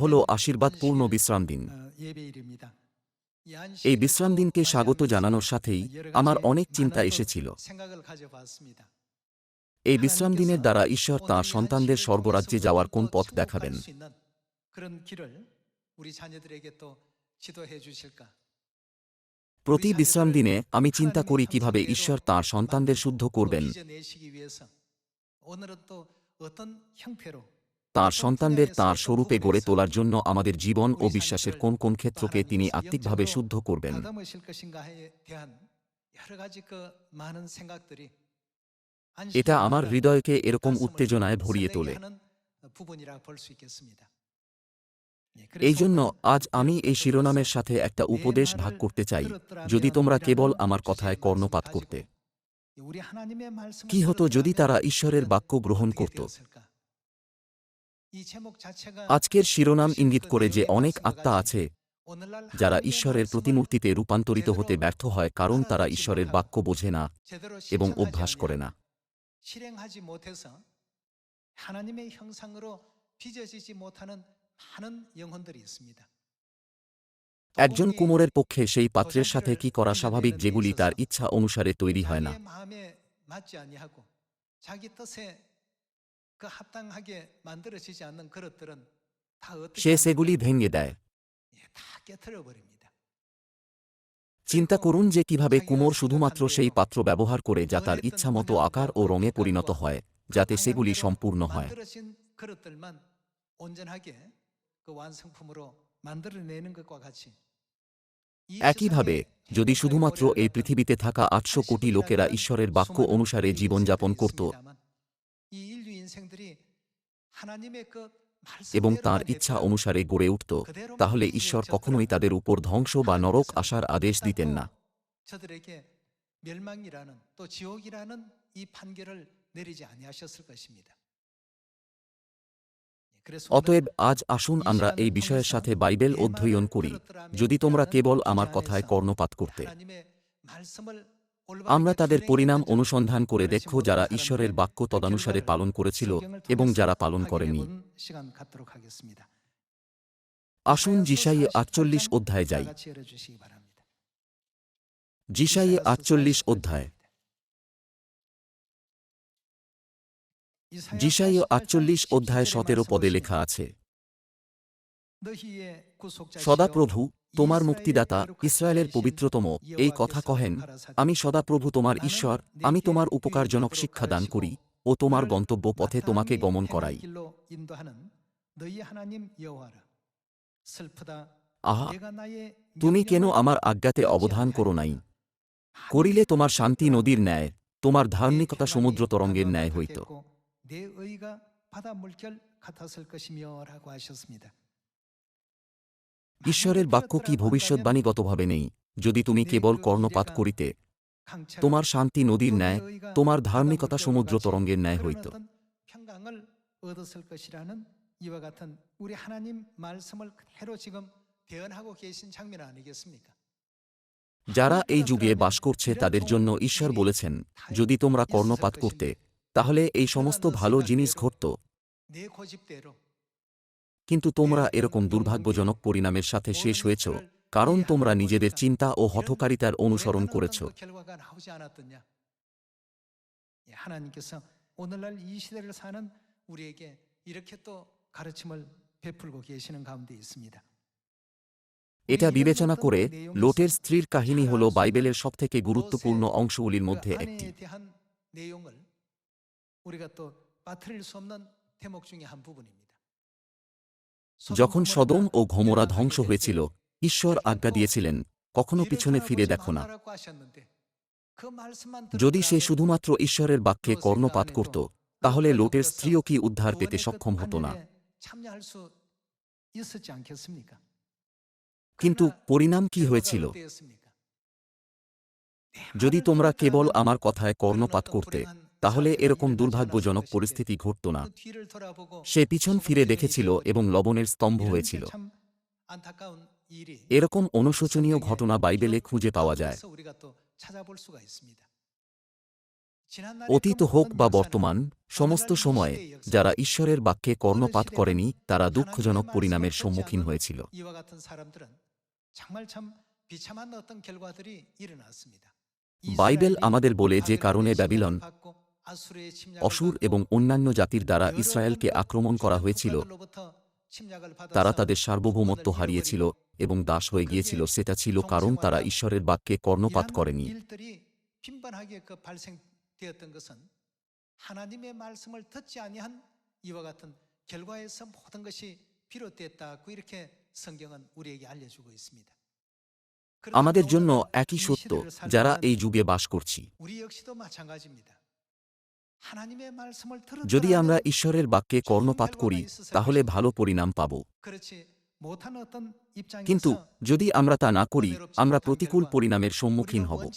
হল আশীর্বাদপূর্ণ বিশ্রাম দিন। এই বিশ্রাম দিনকে স্বাগত জানানোর সাথেই আমার অনেক চিন্তা এসেছিল। এই বিশ্রাম দিনের দ্বারা ঈশ্বর তাঁর সন্তানদের স্বর্গরাজ্যে যাওয়ার কোন পথ দেখাবেন? প্রতি বিশ্রাম দিনে আমি চিন্তা করি কীভাবে ঈশ্বর তাঁর সন্তানদের শুদ্ধ করবেন। তাঁর সন্তানদের তাঁর স্বরূপে গড়ে তোলার জন্য আমাদের জীবন ও বিশ্বাসের কোন কোন ক্ষেত্রকে তিনি আত্মিকভাবে শুদ্ধ করবেন। এটা আমার হৃদয়কে এরকম উত্তেজনায় ভরিয়ে তোলে। এই জন্য আজ আমি এই শিরোনামের সাথে একটা উপদেশ ভাগ করতে চাই, যদি তোমরা কেবল আমার কথায় কর্ণপাত করতে। কি হতো যদি তারা ঈশ্বরের বাক্য গ্রহণ করত? আজকের শিরোনাম ইঙ্গিত করে যে অনেক আত্মা আছে যারা ঈশ্বরের প্রতিমূর্তিতে রূপান্তরিত হতে ব্যর্থ হয় কারণ তারা ঈশ্বরের বাক্য বোঝে না এবং অভ্যাস করে না। একজন কুমোরের পক্ষে সেই পাত্রের সাথে কি করা স্বাভাবিক যেগুলি তার ইচ্ছা অনুসারে তৈরি হয় না? সে সেগুলি ভেঙে দেয় চিন্তা করুন যে কীভাবে কুমোর শুধুমাত্র সেই পাত্র ব্যবহার করে যা তার ইচ্ছামতো আকার ও রঙে পরিণত হয় যাতে সেগুলি সম্পূর্ণ হয় একইভাবে যদি শুধুমাত্র এই পৃথিবীতে থাকা আটশো কোটি লোকেরা ঈশ্বরের বাক্য অনুসারে জীবনযাপন করত এবং তার ইচ্ছা অনুসারে গড়ে উঠত। তাহলে ঈশ্বর কখনোই তাদের উপর ধ্বংস বা নরক আসার আদেশ দিতেন না। অতএব আজ আসুন আমরা এই বিষয়ের সাথে বাইবেল অধ্যয়ন করি। যদি তোমরা কেবল আমার কথায় কর্ণপাত করতে। আমরা তাদের পরিণাম অনুসন্ধান করে দেখব যারা ঈশ্বরের বাক্য তদানুসারে পালন করেছিল এবং যারা পালন করেনি। আসুন জিসাইয়ে আটচল্লিশ অধ্যায়ে যাই। জিসাইয়ে আটচল্লিশ অধ্যায়। জিসাইয়ে আটচল্লিশ অধ্যায় সতেরো পদে লেখা আছে সদাপ্রভু তোমার মুক্তিদাতা ইসরায়েলের পবিত্রতম, এই কথা কহেন, আমি সদাপ্রভু তোমার ঈশ্বর, আমি তোমার উপকারজনক শিক্ষা দান করি ও তোমার গন্তব্য পথে তোমাকে গমন করাই। আহা, তুমি কেন আমার আজ্ঞাতে অবধান করো নাই? করিলে তোমার শান্তি নদীর ন্যায়, তোমার ধার্মিকতা সমুদ্র তরঙ্গের ন্যায় হইত। ঈশ্বরের বাক্য কি ভবিষ্যৎবাণীগতভাবে নেই? যদি তুমি কেবল কর্ণপাত করিতে, তোমার শান্তি নদীর ন্যায়, তোমার ধার্মিকতা সমুদ্র তরঙ্গের ন্যায় হইত। যারা এই যুগে বাস করছে তাদের জন্য ঈশ্বর বলেছেন, যদি তোমরা কর্ণপাত করতে, তাহলে এই সমস্ত ভালো জিনিস ঘটত। কিন্তু তোমরা এরকম দুর্ভাগ্যজনক পরিণামের সাথে শেষ হয়েছ কারণ তোমরা নিজেদের চিন্তা ও হঠকারিতার অনুসরণ করেছ 그 결과가 나오지 않았더냐? 예, 하나님께서 오늘날 이 시대를 사는 우리에게 이렇게 또 가르침을 베풀고 계시는 가운데 있습니다. এটা বিবেচনা করে লোটের স্ত্রীর কাহিনী হল বাইবেলের সবথেকে গুরুত্বপূর্ণ অংশগুলির মধ্যে 그 একটি 아내에 대한 내용을 우리가 또 빠뜨릴 수 없는 대목 중에 한 부분입니다. যখন সদম ও ঘোমরা ধ্বংস হয়েছিল ঈশ্বর আজ্ঞা দিয়েছিলেন কখনো পিছনে ফিরে দেখো না। যদি সে শুধুমাত্র ঈশ্বরের বাক্যে কর্ণপাত করত তাহলে লোটের স্ত্রীও কি উদ্ধার পেতে সক্ষম হতো না। কিন্তু পরিণাম কি হয়েছিল? যদি তোমরা কেবল আমার কথায় কর্ণপাত করতে তাহলে এরকম দুর্ভাগ্যজনক পরিস্থিতি ঘটত না। সে পিছন ফিরে দেখেছিল এবং লবণের স্তম্ভ হয়েছিল। এরকম অনুশোচনীয় ঘটনা বাইবেলে খুঁজে পাওয়া যায়। অতীত হোক বা বর্তমান, সমস্ত সময়ে যারা ঈশ্বরের বাক্যে কর্ণপাত করেনি, তারা দুঃখজনক পরিণামের সম্মুখীন হয়েছিল। বাইবেল আমাদের বলে যে কারণে ব্যাবিলন অসুর এবং অন্যান্য জাতির দ্বারা ইসরায়েলকে আক্রমণ করা হয়েছিল। তারা তাদের সার্বভৌমত্ব হারিয়েছিল এবং দাস হয়ে গিয়েছিল। সেটা ছিল কারণ তারা ঈশ্বরের বাক্যে কর্ণপাত করেনি। আমাদের জন্য একই সত্য যারা এই যুগে বাস করছি। যদি আমরা ঈশ্বরের বাক্যে কর্ণপাত করি তাহলে ভালো পরিণাম পাব। কিন্তু যদি আমরা তা না করি আমরা প্রতিকূল পরিণামের সম্মুখীন হব।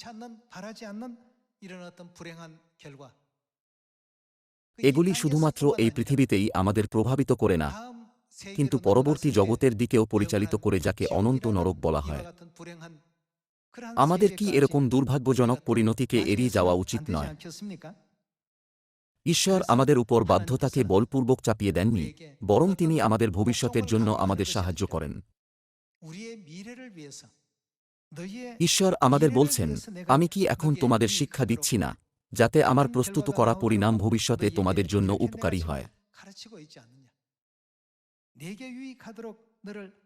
এগুলি শুধুমাত্র এই পৃথিবীতেই আমাদের প্রভাবিত করে না কিন্তু পরবর্তী জগতের দিকেও পরিচালিত করে যাকে অনন্ত নরক বলা হয়। আমাদের কি এরকম দুর্ভাগ্যজনক পরিণতিকে এড়িয়ে যাওয়া উচিত নয়? ঈশ্বর আমাদের উপর বাধ্যতাকে বলপূর্বক চাপিয়ে দেননি বরং তিনি আমাদের ভবিষ্যতের জন্য আমাদের সাহায্য করেন। ঈশ্বর আমাদের বলছেন আমি কি এখন তোমাদের শিক্ষা দিচ্ছি না যাতে আমার প্রস্তুত করা পরিণাম ভবিষ্যতে তোমাদের জন্য উপকারী হয়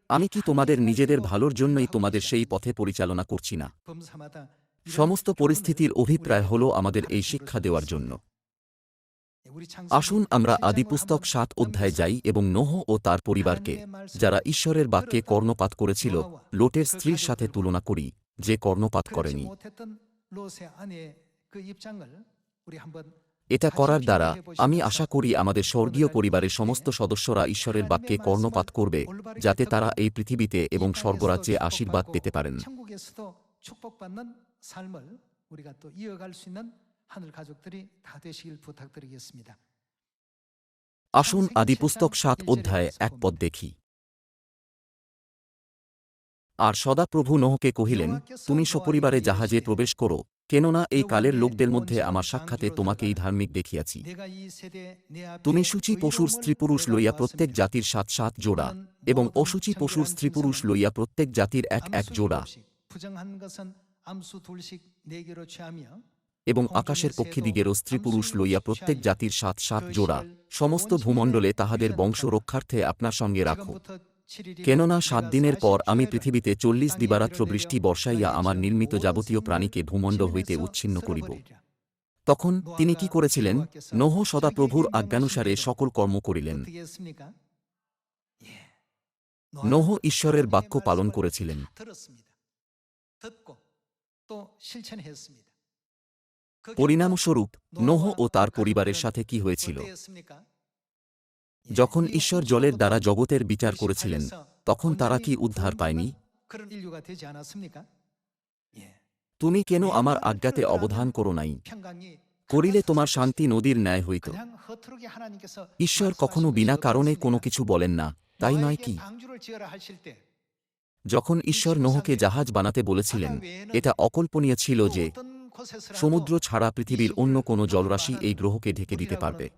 আমি কি তোমাদের নিজেদের ভালোর জন্যই তোমাদের সেই পথে পরিচালনা করছি না। সমস্ত পরিস্থিতির অভিপ্রায় হল আমাদের এই শিক্ষা দেওয়ার জন্য। আসুন আমরা আদিপুস্তক সাত অধ্যায় যাই এবং নোহ ও তার পরিবারকে, যারা ঈশ্বরের বাক্যে কর্ণপাত করেছিল, লোটের স্ত্রীর সাথে তুলনা করি, যে কর্ণপাত করেনি। এটা করার দ্বারা আমি আশা করি আমাদের স্বর্গীয় পরিবারের সমস্ত সদস্যরা ঈশ্বরের বাক্যে কর্ণপাত করবে, যাতে তারা এই পৃথিবীতে এবং স্বর্গরাজ্যে আশীর্বাদ পেতে পারেন। 천국에서도 축복받는 삶을 우리가 또 이어갈 수 있는 하늘 가족들이 다 되시길 부탁드리겠습니다. আসুন আদিপুস্তক সাত অধ্যায়ে এক পদ দেখি আর সদাপ্রভু নোহকে কহিলেন তুমি সপরিবারে জাহাজে প্রবেশ করো কেননা এই কালের লোকদের মধ্যে আমার সাক্ষাতে তোমাকেই ধার্মিক দেখিয়াছি 내가 이 세대 내 앞에 তুমি সূচি পশুর 의로움을 স্ত্রীপুরুষ লইয়া 보았습니다. প্রত্যেক জাতির সাত সাত জোড়া এবং অসুচি পশুর স্ত্রীপুরুষ লইয়া প্রত্যেক জাতির এক এক 암수 জোড়া এবং আকাশের পক্ষীদিগেরও স্ত্রীপুরুষ লইয়া প্রত্যেক জাতির সাত সাত জোড়া সমস্ত ভূমণ্ডলে তাহাদের বংশ রক্ষার্থে আপনার সঙ্গে রাখো কেননা সাত দিনের পর আমি পৃথিবীতে চল্লিশ দিবারাত্র বৃষ্টি বর্ষাইয়া আমার নির্মিত যাবতীয় প্রাণীকে ভূমণ্ড হইতে উচ্ছিন্ন করিব তখন তিনি কি করেছিলেন নহ সদাপ্রভুর আজ্ঞানুসারে সকল কর্ম করিলেন নহ ঈশ্বরের বাক্য পালন করেছিলেন পরিণামস্বরূপ নোহ ও তার পরিবারের সাথে কি হয়েছিল? যখন ঈশ্বর জলের দ্বারা জগতের বিচার করেছিলেন তখন তারা কি উদ্ধার পায়নি? তুমি কেন আমার আজ্ঞাতে অবধান করো নাই? করিলে তোমার শান্তি নদীর ন্যায় হইত। ঈশ্বর কখনো বিনা কারণে কোনো কিছু বলেন না তাই নয় কি? যখন ঈশ্বর নোহকে জাহাজ বানাতে বলেছিলেন এটা অকল্পনীয় ছিল যে সমুদ্র ছাড়া পৃথিবীর অন্য কোনো জলরাশি এই গ্রহকে ঢেকে দিতে পারবে।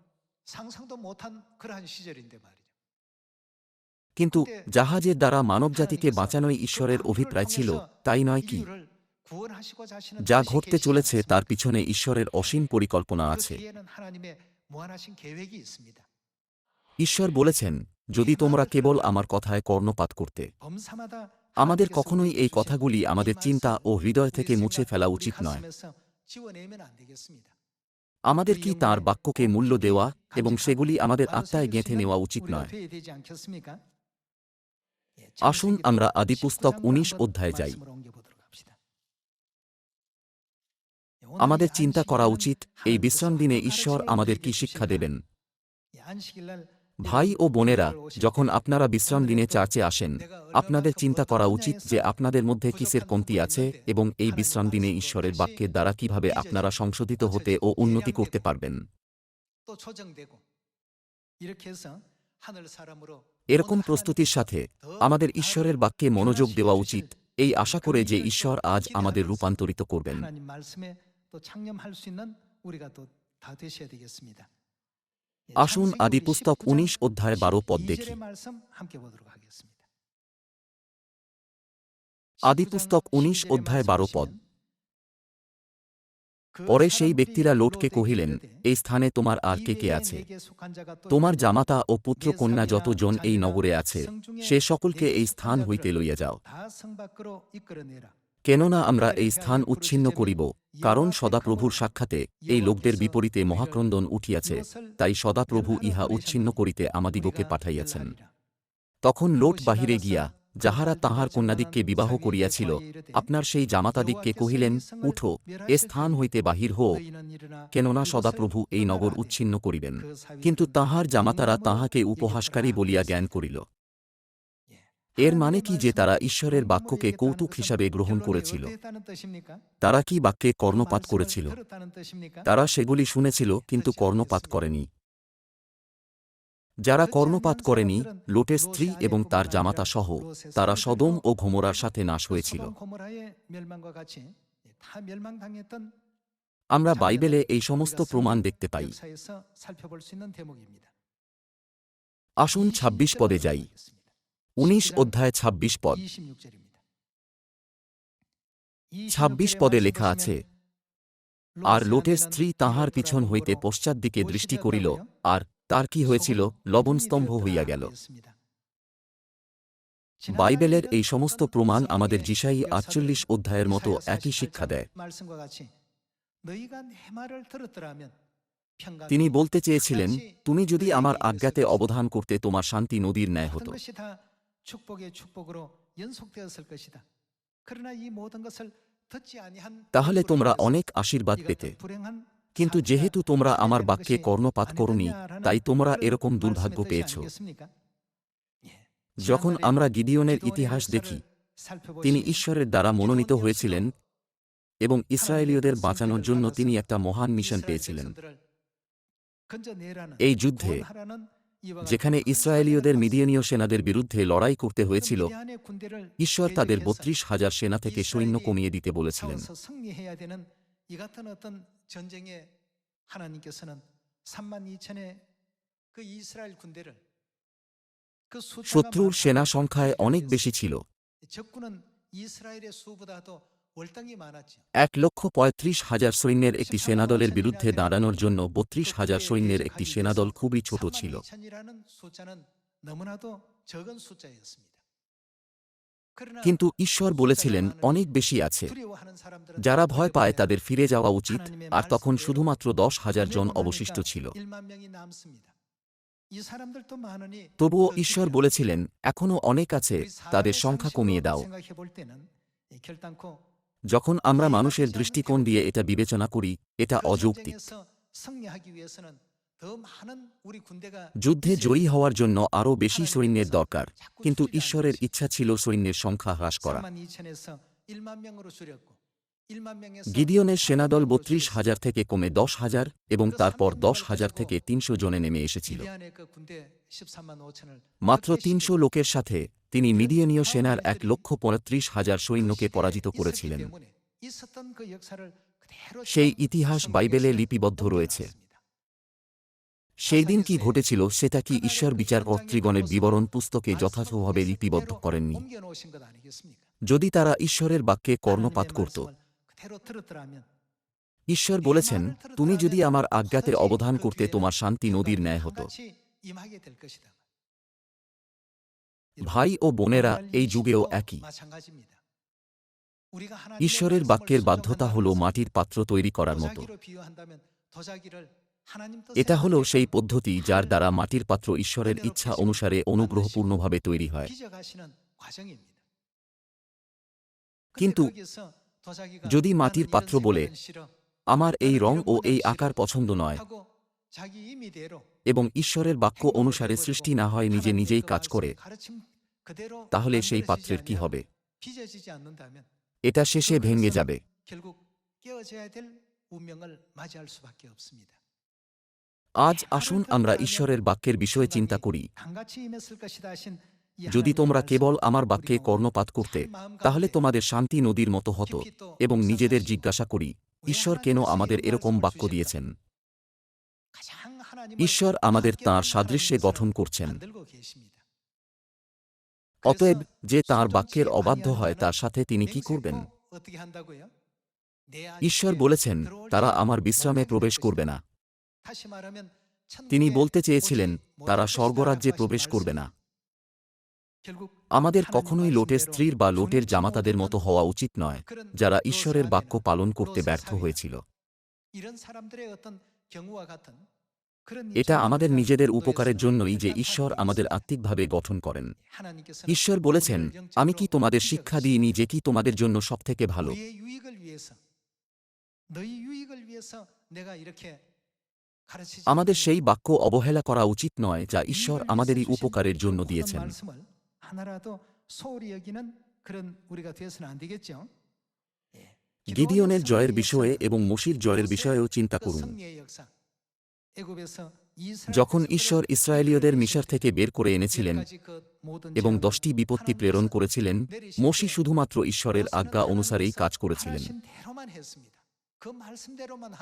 কিন্তু জাহাজের দ্বারা মানবজাতিকে বাঁচানোই ঈশ্বরের অভিপ্রায় ছিল তাই নয় কি? যা ঘটতে চলেছে তার পিছনে ঈশ্বরের অসীম পরিকল্পনা আছে। ঈশ্বর বলেছেন যদি তোমরা কেবল আমার কথায় কর্ণপাত করতে। আমাদের কখনোই এই কথাগুলি আমাদের চিন্তা ও হৃদয় থেকে মুছে ফেলা উচিত নয়। আমাদের কি তার বাক্যকে মূল্য দেওয়া এবং সেগুলি আমাদের আত্মায় গেঁথে নেওয়া উচিত নয়? আসুন আমরা আদিপুস্তক উনিশ অধ্যায়ে যাই। আমাদের চিন্তা করা উচিত, এই বিশ্রাম দিনে ঈশ্বর আমাদের কি শিক্ষা দেবেন? ভাই ও বোনেরা, যখন আপনারা বিশ্রাম দিনে চার্চে আসেন, আপনাদের চিন্তা করা উচিত যে আপনাদের মধ্যে কিসের কমতি আছে এবং এই বিশ্রাম দিনে ঈশ্বরের বাক্যের দ্বারা কীভাবে আপনারা সংশোধিত হতে ও উন্নতি করতে পারবেন। এরকম প্রস্তুতির সাথে আমাদের ঈশ্বরের বাক্যে মনোযোগ দেওয়া উচিত। এই আশা করে যে ঈশ্বর আজ আমাদের রূপান্তরিত করবেন। আসুন আদিপুস্তক উনিশ অধ্যায় বারো পদ দেখি। আদিপুস্তক উনিশ অধ্যায় বারো পদ। পরে সেই ব্যক্তিরা লোটকে কহিলেন, এই স্থানে তোমার আর কে কে আছে? তোমার জামাতা ও পুত্র কন্যা যতজন এই নগরে আছে, সে সকলকে এই স্থান হইতে লইয়া যাও। কেননা আমরা এই স্থান উচ্ছিন্ন করিব, কারণ সদাপ্রভুর সাক্ষাতে এই লোকদের বিপরীতে মহাক্রন্দন উঠিয়াছে, তাই সদাপ্রভু ইহা উচ্ছিন্ন করিতে আমাদিগকে পাঠাইয়াছেন। তখন লোট বাহিরে গিয়া, যাহারা তাহার কন্যাদিককে বিবাহ করিয়াছিল, আপনার সেই জামাতাদিককে কহিলেন, উঠো, এ স্থান হইতে বাহির হো কেননা সদাপ্রভু এই নগর উচ্ছিন্ন করিবেন, কিন্তু তাহার জামাতারা তাহাকে উপহাসকারী বলিয়া জ্ঞান করিল। এর মানে কি যে তারা ঈশ্বরের বাক্যকে কৌতুক হিসাবে গ্রহণ করেছিল? তারা কি বাক্যে কর্ণপাত করেছিল? তারা সেগুলি শুনেছিল, কিন্তু কর্ণপাত করেনি। যারা কর্ণপাত করেনি লোটের স্ত্রী এবং তার জামাতা সহ, তারা সদম ও ঘোমরার সাথে নাশ হয়েছিল। আমরা বাইবেলে এই সমস্ত প্রমাণ দেখতে পাই। আসুন ২৬ পদে যাই। উনিশ অধ্যায় ২৬ পদ। ২৬ পদে লেখা আছে, আর লোটের স্ত্রী তাহার পিছন হইতে পশ্চাৎ দিকে দৃষ্টি করিল, আর তার কি হয়েছিল? লবণস্তম্ভ হইয়া গেল। বাইবেলের এই সমস্ত প্রমাণ আমাদের জিসাই আটচল্লিশ অধ্যায়ের মতো একই শিক্ষা দেয়। তিনি বলতে চেয়েছিলেন, তুমি যদি আমার আজ্ঞাতে অবধান করতে তোমার শান্তি নদীর ন্যায় হতো। তাহলে তোমরা অনেক আশীর্বাদ পেতে কিন্তু যেহেতু তোমরা আমার বাক্যে কর্ণপাত করনি তাই তোমরা এরকম দুর্ভাগ্য পেয়েছ যখন আমরা গিডিয়নের ইতিহাস দেখি তিনি ঈশ্বরের দ্বারা মনোনীত হয়েছিলেন এবং ইসরায়েলীয়দের বাঁচানোর জন্য তিনি একটা মহান মিশন পেয়েছিলেন এই যুদ্ধে যেখানে ইসরায়েলীয়দের মিদিয়নীয় সেনাদের বিরুদ্ধে লড়াই করতে হয়েছিল, ঈশ্বর তাদের বত্রিশ হাজার সেনা থেকে সৈন্য কমিয়ে দিতে বলেছিলেন। শত্রুর সেনা সংখ্যায় অনেক বেশি ছিল। এক লক্ষ পঁয়ত্রিশ হাজার সৈন্যের একটি সেনাদলের বিরুদ্ধে দাঁড়ানোর জন্য বত্রিশ হাজার সৈন্যের একটি সেনাদল খুবই ছোট ছিল। কিন্তু ঈশ্বর বলেছিলেন অনেক বেশি আছে। যারা ভয় পায় তাদের ফিরে যাওয়া উচিত। আর তখন শুধুমাত্র দশ হাজার জন অবশিষ্ট ছিল। তবুও ঈশ্বর বলেছিলেন এখনও অনেক আছে তাদের সংখ্যা কমিয়ে দাও। যখন আমরা মানুষের দৃষ্টিকোণ দিয়ে এটা বিবেচনা করি এটা অযৌক্তিক। যুদ্ধে জয়ী হওয়ার জন্য আরও বেশি সৈন্যের দরকার। কিন্তু ঈশ্বরের ইচ্ছা ছিল সৈন্যের সংখ্যা হ্রাস করা। গিদিয়নের সেনাদল বত্রিশ হাজার থেকে কমে দশ হাজার এবং তারপর দশ হাজার থেকে তিনশো জনে নেমে এসেছিল। মাত্র তিনশো লোকের সাথে তিনি মিডিয়নীয় সেনার এক লক্ষ পঁয়ত্রিশ হাজার সৈন্যকে পরাজিত করেছিলেন। সেই ইতিহাস বাইবেলে লিপিবদ্ধ রয়েছে। সেই দিন কি ঘটেছিল, সেটা কি ঈশ্বর বিচারকর্তৃগণের বিবরণ পুস্তকে যথাযথভাবে লিপিবদ্ধ করেননি? যদি তারা ঈশ্বরের বাক্যে কর্ণপাত করত। ঈশ্বর বলেছেন, তুমি যদি আমার আজ্ঞাতে অবধান করতে তোমার শান্তি নদীর ন্যায় হতো। ভাই ও বোনেরা এই যুগেও একই। ঈশ্বরের বাক্যের বাধ্যতা হল মাটির পাত্র তৈরি করার মতো। এটা হল সেই পদ্ধতি যার দ্বারা মাটির পাত্র ঈশ্বরের ইচ্ছা অনুসারে অনুগ্রহপূর্ণভাবে তৈরি হয়। কিন্তু যদি মাটির পাত্র বলে, আমার এই রং ও এই আকার পছন্দ নয়, এবং ঈশ্বরের বাক্য অনুসারে সৃষ্টি না হয়, নিজে নিজেই কাজ করে তাহলে সেই পাত্রের কি হবে? এটা শেষে ভেঙে যাবে। আজ আসুন আমরা ঈশ্বরের বাক্যের বিষয়ে চিন্তা করি। যদি তোমরা কেবল আমার বাক্যে কর্ণপাত করতে তাহলে তোমাদের শান্তি নদীর মতো হতো এবং নিজেদের জিজ্ঞাসা করি ঈশ্বর কেন আমাদের এরকম বাক্য দিয়েছেন? ঈশ্বর আমাদের তাঁর সাদৃশ্যে গঠন করছেন। অতএব যে তাঁর বাক্যের অবাধ্য হয় তার সাথে তিনি কি করবেন? ঈশ্বর বলেছেন তারা আমার বিশ্রামে প্রবেশ করবে না। তিনি বলতে চেয়েছিলেন তারা স্বর্গরাজ্যে প্রবেশ করবে না। আমাদের কখনোই লোটের স্ত্রীর বা লোটের জামাতাদের মতো হওয়া উচিত নয় যারা ঈশ্বরের বাক্য পালন করতে ব্যর্থ হয়েছিল। এটা আমাদের নিজেদের উপকারের জন্যই যে ঈশ্বর আমাদের আত্মিকভাবে গঠন করেন। ঈশ্বর বলেছেন আমি কি তোমাদের শিক্ষা দিইনি যেটি তোমাদের জন্য সবথেকে ভালো? আমাদের সেই বাক্য অবহেলা করা উচিত নয় যা ঈশ্বর আমাদেরই উপকারের জন্য দিয়েছেন। গিদিয়নের জয়ের বিষয়ে এবং মসির জয়ের বিষয়েও চিন্তা করুন। যখন ঈশ্বর ইসরায়েলীয়দের মিশর থেকে বের করে এনেছিলেন এবং দশটি বিপত্তি প্রেরণ করেছিলেন, মসি শুধুমাত্র ঈশ্বরের আজ্ঞা অনুসারেই কাজ করেছিলেন।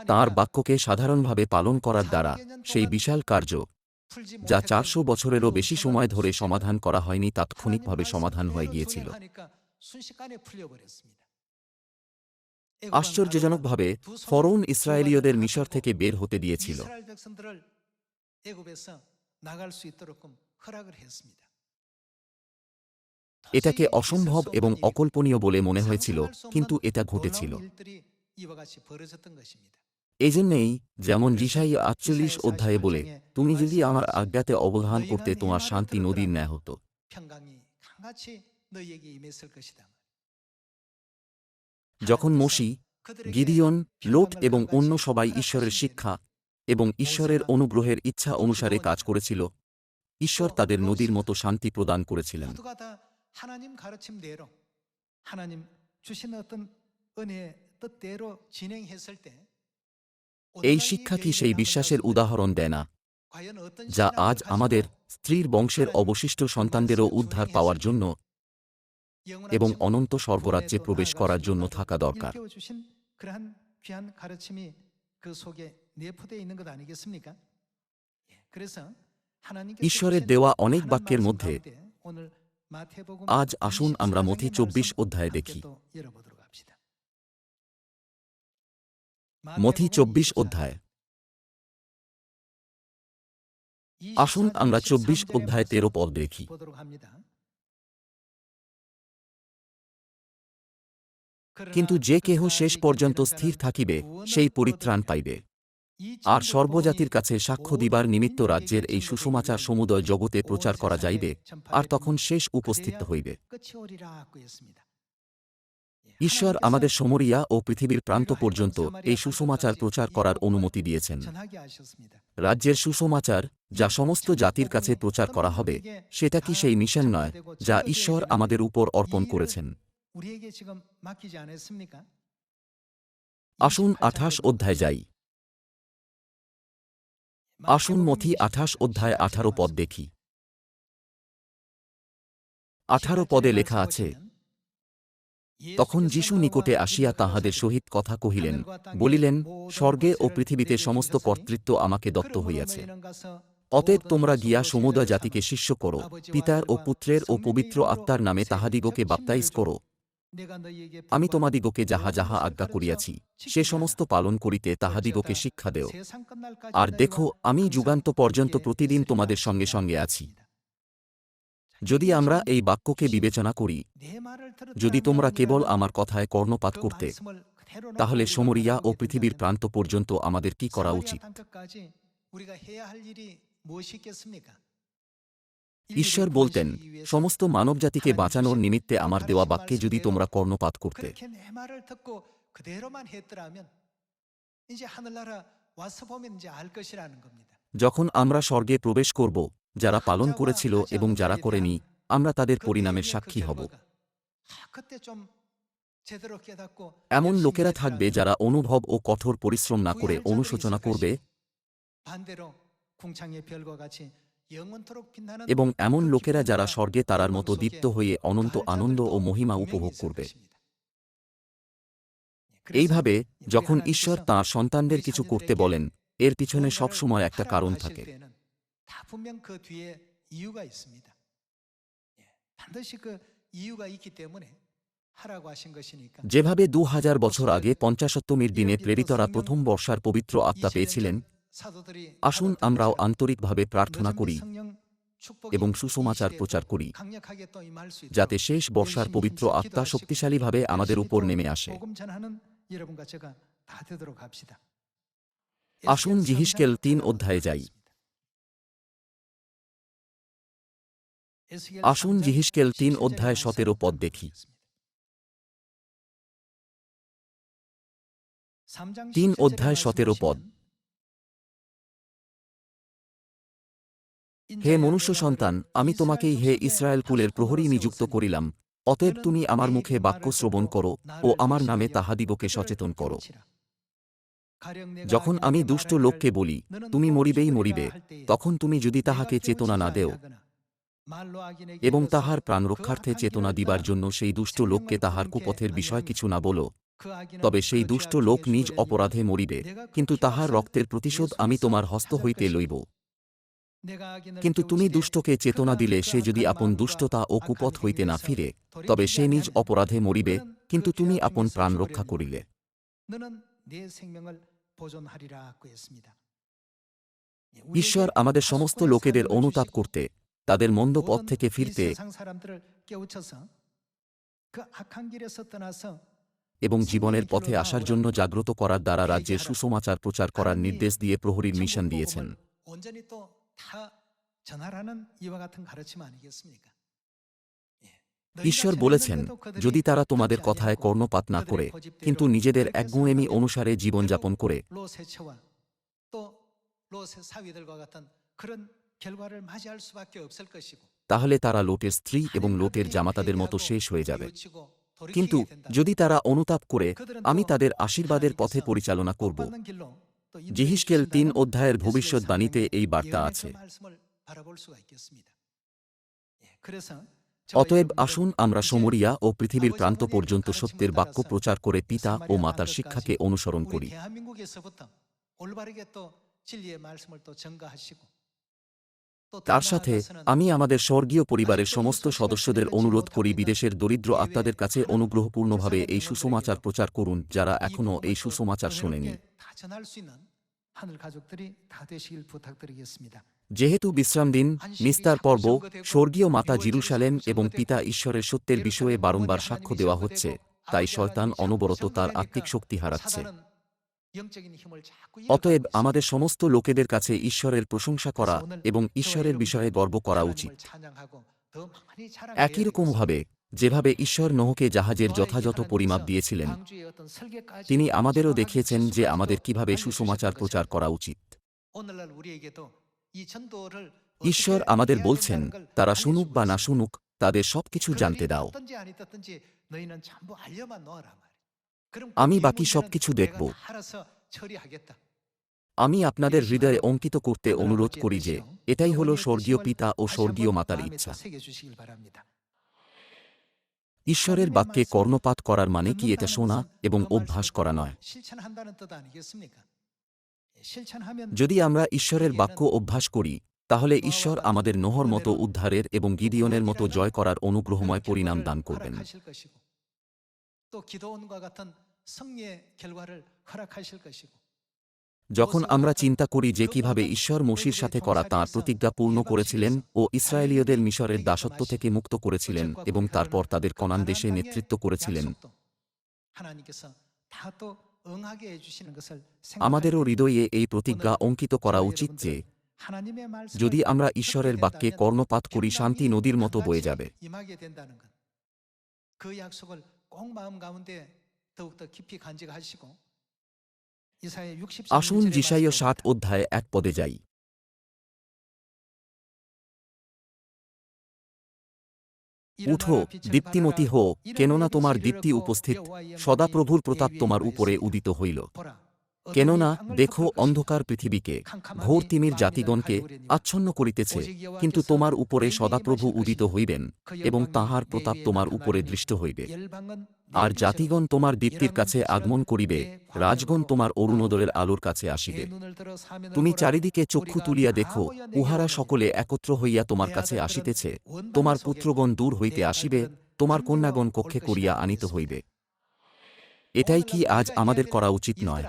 তাঁর বাক্যকে সাধারণভাবে পালন করার দ্বারা সেই বিশাল কার্য, যা চারশো বছরেরও বেশি সময় ধরে সমাধান করা হয়নি, তাৎক্ষণিকভাবে সমাধান হয়ে গিয়েছিল। আশ্চর্যজনকভাবে ফরৌন ইসরায়েলীয়দের মিশর থেকে বের হতে দিয়েছিল। এটাকে অসম্ভব এবং অকল্পনীয় বলে মনে হয়েছিল কিন্তু এটা ঘটেছিল। এজন্যেই যেমন জিসাই আটচল্লিশ অধ্যায়ে বলে তুমি যদি আমার আজ্ঞাতে অবধান করতে তোমার শান্তি নদীর ন্যায় হতো। যখন মসি, গিদিয়ন লোট এবং অন্য সবাই ঈশ্বরের শিক্ষা এবং ঈশ্বরের অনুগ্রহের ইচ্ছা অনুসারে কাজ করেছিল, ঈশ্বর তাদের নদীর মতো শান্তি প্রদান করেছিলেন। এই শিক্ষা কি সেই বিশ্বাসের উদাহরণ দেয় না, যা আজ আমাদের স্ত্রীর বংশের অবশিষ্ট সন্তানদেরও উদ্ধার পাওয়ার জন্য এবং অনন্ত স্বর্গরাজ্যে প্রবেশ করার জন্য থাকা দরকার। ঈশ্বরের দেওয়া অনেক বাক্যের মধ্যে আজ আসুন আমরা মথি চব্বিশ অধ্যায়ে দেখি মথি চব্বিশ অধ্যায় আসুন আমরা চব্বিশ অধ্যায় তেরো পদ দেখি কিন্তু যে কেহ শেষ পর্যন্ত স্থির থাকিবে, সেই পরিত্রাণ পাইবে। আর সর্বজাতির কাছে সাক্ষ্য দিবার নিমিত্ত রাজ্যের এই সুসমাচার সমুদয় জগতে প্রচার করা যাইবে, আর তখন শেষ উপস্থিত হইবে। ঈশ্বর আমাদের সমরিয়া ও পৃথিবীর প্রান্ত পর্যন্ত এই সুসমাচার প্রচার করার অনুমতি দিয়েছেন। রাজ্যের সুসমাচার যা সমস্ত জাতির কাছে প্রচার করা হবে, সেটা কি সেই মিশন নয়, যা ঈশ্বর আমাদের উপর অর্পণ করেছেন? আসুন আঠাশ অধ্যায় যাই আসুন মথি আঠাশ অধ্যায় আঠারো পদ দেখি আঠারো পদে লেখা আছে তখন যিশু নিকটে আসিয়া তাহাদের সহিত কথা কহিলেন বলিলেন স্বর্গে ও পৃথিবীতে সমস্ত কর্তৃত্ব আমাকে দত্ত হইয়াছে অতএব তোমরা গিয়া সমুদয় জাতিকে শিষ্য করো পিতার ও পুত্রের ও পবিত্র আত্মার নামে তাহাদিগকে বাপ্তাইজ করো আমি তোমাদিগকে যাহা যাহা আজ্ঞা করিয়াছি, সে সমস্ত পালন করিতে তাহাদিগকে শিক্ষা দেও। আর দেখো, আমি যুগান্ত পর্যন্ত প্রতিদিন তোমাদের সঙ্গে সঙ্গে আছি। যদি আমরা এই বাক্যকে বিবেচনা করি, যদি তোমরা কেবল আমার কথায় কর্ণপাত করতে, তাহলে সমরিয়া ও পৃথিবীর প্রান্ত পর্যন্ত আমাদের কি করা উচিত? ঈশ্বর বলতেন, সমস্ত মানবজাতিকে বাঁচানোর নিমিত্তে আমার দেওয়া বাক্যে যদি তোমরা কর্ণপাত করতে। যখন আমরা স্বর্গে প্রবেশ করব, যারা পালন করেছিল এবং যারা করেনি, আমরা তাদের পরিণামের সাক্ষী হব। এমন লোকেরা থাকবে যারা অনুভব ও কঠোর পরিশ্রম না করে অনুশোচনা করবে। এবং এমন লোকেরা যারা স্বর্গে তারার মতো দীপ্ত হয়ে অনন্ত আনন্দ ও মহিমা উপভোগ করবে। এইভাবে যখন ঈশ্বর তাঁর সন্তানদের কিছু করতে বলেন এর পিছনে সবসময় একটা কারণ থাকে। যেভাবে দু হাজার বছর আগে পঞ্চাশত্তমীর দিনে প্রেরিতরা প্রথম বর্ষার পবিত্র আত্মা পেয়েছিলেন আসুন আমরাও আন্তরিকভাবে প্রার্থনা করি এবং সুসমাচার প্রচার করি যাতে শেষ বর্ষার পবিত্র আত্মা শক্তিশালীভাবে আমাদের উপর নেমে আসে। আসুন জিহিসকেল তিন অধ্যায়ে যাই। আসুন জিহিসকেল তিন অধ্যায় সতেরো পদ দেখি। তিন অধ্যায় সতেরো পদ। হে মনুষ্য সন্তান, আমি তোমাকেই হে ইসরায়েল কুলের প্রহরী নিযুক্ত করিলাম। অতএব তুমি আমার মুখে বাক্য শ্রবণ করো ও আমার নামে তাহাদিবকে সচেতন করো। যখন আমি দুষ্ট লোককে বলি, তুমি মরিবেই মরিবে তখন তুমি যদি তাহাকে চেতনা না দেও, এবং তাহার প্রাণ রক্ষার্থে চেতনা দিবার জন্য সেই দুষ্ট লোককে তাহার কুপথের বিষয় কিছু না বলো, তবে সেই দুষ্ট লোক নিজ অপরাধে মরিবে, কিন্তু তাহার রক্তের প্রতিশোধ আমি তোমার হস্ত হইতে লইব। কিন্তু তুমি দুষ্টকে চেতনা দিলে, সে যদি আপন দুষ্টতা ও কুপথ হইতে না ফিরে, তবে সে নিজ অপরাধে মরিবে, কিন্তু তুমি আপন প্রাণ রক্ষা করিলে। ঈশ্বর আমাদের সমস্ত লোকেদের অনুতাপ করতে, তাদের মন্দ পথ থেকে ফিরতে এবং জীবনের পথে আসার জন্য জাগ্রত করার দ্বারা রাজ্যের সুসমাচার প্রচার করার নির্দেশ দিয়ে প্রহরীর মিশন দিয়েছেন। ঈশ্বর বলেছেন যদি তারা তোমাদের কথায় কর্ণপাত না করে কিন্তু নিজেদের একগুঁয়েমি অনুসারে জীবনযাপন করে তাহলে তারা লোটের স্ত্রী এবং লোটের জামাতাদের মতো শেষ হয়ে যাবে কিন্তু যদি তারা অনুতাপ করে আমি তাদের আশীর্বাদের পথে পরিচালনা করব জিহিসকেল তিন অধ্যায়ের ভবিষ্যৎবাণীতে এই বার্তা আছে। অতএব আসুন আমরা সমরিয়া ও পৃথিবীর প্রান্ত পর্যন্ত সত্যের বাক্য প্রচার করে পিতা ও মাতার শিক্ষাকে অনুসরণ করি। তার সাথে আমি আমাদের স্বর্গীয় পরিবারের সমস্ত সদস্যদের অনুরোধ করি বিদেশের দরিদ্র আত্মাদের কাছে অনুগ্রহপূর্ণভাবে এই সুসমাচার প্রচার করুন যারা এখনও এই সুসমাচার শোনেনি যেহেতু বিশ্রাম দিন নিস্তার পর্ব স্বর্গীয় মাতা জিরুসালেন এবং পিতা ঈশ্বরের সত্যের বিষয়ে বারংবার সাক্ষ্য দেওয়া হচ্ছে তাই শয়তান অনবরত তার আত্মিক শক্তি হারাচ্ছে। অতএব আমাদের সমস্ত লোকেদের কাছে ঈশ্বরের প্রশংসা করা এবং ঈশ্বরের বিষয়ে গর্ব করা উচিত। একই রকমভাবে যেভাবে ঈশ্বর নহকে জাহাজের যথাযথ পরিমাপ দিয়েছিলেন তিনি আমাদেরও দেখিয়েছেন যে আমাদের কীভাবে সুসমাচার প্রচার করা উচিত। ঈশ্বর আমাদের বলছেন তারা শুনুক বা না শুনুক তাদের সবকিছু জানতে দাও আমি বাকি সব কিছু দেখব। আমি আপনাদের হৃদয়ে অঙ্কিত করতে অনুরোধ করি যে, এটাই হল স্বর্গীয় পিতা ও স্বর্গীয় মাতার ইচ্ছা। ঈশ্বরের বাক্যে কর্ণপাত করার মানে কি এটা শোনা এবং অভ্যাস করা নয়। যদি আমরা ঈশ্বরের বাক্য অভ্যাস করি, তাহলে ঈশ্বর আমাদের নোহর মতো উদ্ধারের এবং গিদিয়নের মতো জয় করার অনুগ্রহময় পরিণাম দান করবেন। যখন আমরা চিন্তা করি যে কীভাবে ঈশ্বর মসির সাথে করা তাঁর প্রতিজ্ঞা পূর্ণ করেছিলেন ও ইসরায়েলীয়দের মিশরের দাসত্ব থেকে মুক্ত করেছিলেন এবং তারপর তাদের কনান দেশে নেতৃত্ব করেছিলেন। আমাদেরও হৃদয়ে এই প্রতিজ্ঞা অঙ্কিত করা উচিত যে যদি আমরা ঈশ্বরের বাক্যে কর্ণপাত করি শান্তি নদীর মতো বয়ে যাবে। আসুন জিসাইয় সাত অধ্যায় এক পদে যাই উঠো দীপ্তিমতি হো কেননা তোমার দীপ্তি উপস্থিত সদাপ্রভুর প্রতাপ তোমার উপরে উদিত হইল কেননা দেখো অন্ধকার পৃথিবীকে ঘোর তিমির জাতিগণকে আচ্ছন্ন করিতেছে কিন্তু তোমার উপরে সদাপ্রভু উদিত হইবেন এবং তাহার প্রতাপ তোমার উপরে দৃষ্ট হইবে। আর জাতিগণ তোমার দীপ্তির কাছে আগমন করিবে রাজগণ তোমার অরুণোদয়ের আলোর কাছে আসিবে। তুমি চারিদিকে চক্ষু তুলিয়া দেখো উহারা সকলে একত্র হইয়া তোমার কাছে আসিতেছে। তোমার পুত্রগণ দূর হইতে আসিবে তোমার কন্যাগণ কক্ষে করিয়া আনিত হইবে। এটাই কি আজ আমাদের করা উচিত নয়?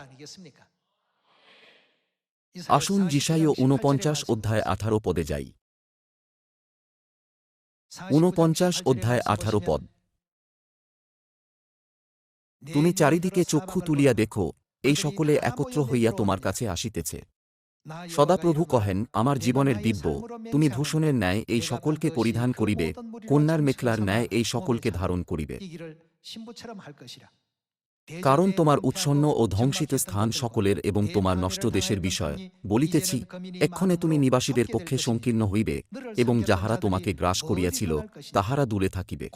আসুন জিসাইও ঊনপঞ্চাশ অধ্যায় আঠারো পদে যাই। ঊনপঞ্চাশ অধ্যায় আঠারো পদ। তুমি চারিদিকে চক্ষু তুলিয়া দেখো, এই সকলে একত্র হইয়া তোমার কাছে আসিতেছে। সদাপ্রভু কহেন, আমার জীবনের দিব্য, তুমি ভূষণের ন্যায় এই সকলকে পরিধান করিবে, কন্যার মেখলার ন্যায় এই সকলকে ধারণ করিবে। কারণ তোমার উৎসন্ন ও ধ্বংসিত স্থান সকলের এবং তোমার নষ্ট দেশের বিষয়। বলিতেছি, এক্ষণে তুমি নিবাসীদের পক্ষে সংকীর্ণ হইবে এবং যাহারা তোমাকে গ্রাস করিয়াছিল, তাহারা দূরে থাকিবে।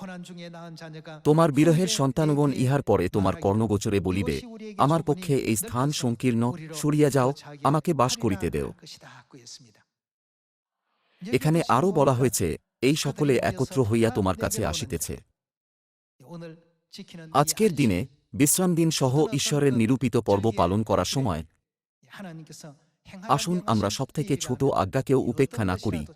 তোমার বিরহের সন্তানগণ ইহার পরে তোমার কর্ণগোচরে বলিবে, আমার পক্ষে এই স্থান সংকীর্ণ, সরিয়া যাও, আমাকে বাস করিতে দেও। এখানে আরও বলা হয়েছে, এই সকলে একত্র হইয়া তোমার কাছে আসিতেছে। আজকের দিনে বিশ্রাম দিন সহ ঈশ্বরের নিরূপিত পর্ব পালন করার সময় আসুন আমরা সবথেকে ছোট আজ্ঞাকেও উপেক্ষা না করি,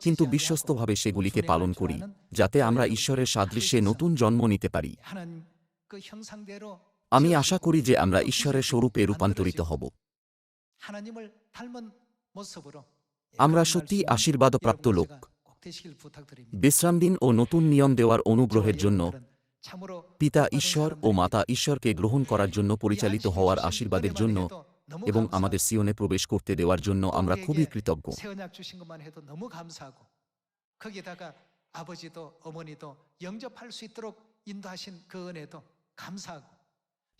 কিন্তু বিশ্বস্তভাবে সেগুলিকে পালন করি, যাতে আমরা ঈশ্বরের সাদৃশ্যে নতুন জন্ম নিতে পারি। আমি আশা করি যে আমরা ঈশ্বরের স্বরূপে রূপান্তরিত হব। আমরা সত্যি আশীর্বাদপ্রাপ্ত লোক। বিশ্রাম দিন ও নতুন নিয়ম দেওয়ার অনুগ্রহের জন্য পিতা ঈশ্বর ও মাতা ঈশ্বরকে গ্রহণ করার জন্য পরিচালিত হওয়ার আশীর্বাদের জন্য এবং আমাদের সিওনে প্রবেশ করতে দেওয়ার জন্য আমরা খুবই কৃতজ্ঞ।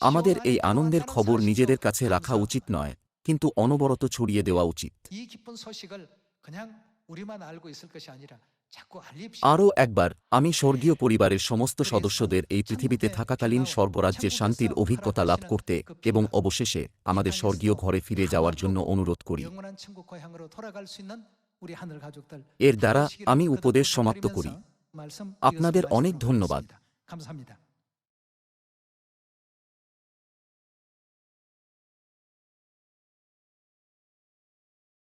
আমাদের এই আনন্দের খবর নিজেদের কাছে রাখা উচিত নয় কিন্তু অনবরত ছড়িয়ে দেওয়া উচিত। আরও একবার আমি স্বর্গীয় পরিবারের সমস্ত সদস্যদের এই পৃথিবীতে থাকাকালীন সর্বরাজ্যের শান্তির অভিজ্ঞতা লাভ করতে এবং অবশেষে আমাদের স্বর্গীয় ঘরে ফিরে যাওয়ার জন্য অনুরোধ করি। এর দ্বারা আমি উপদেশ সমাপ্ত করি। আপনাদের অনেক ধন্যবাদ।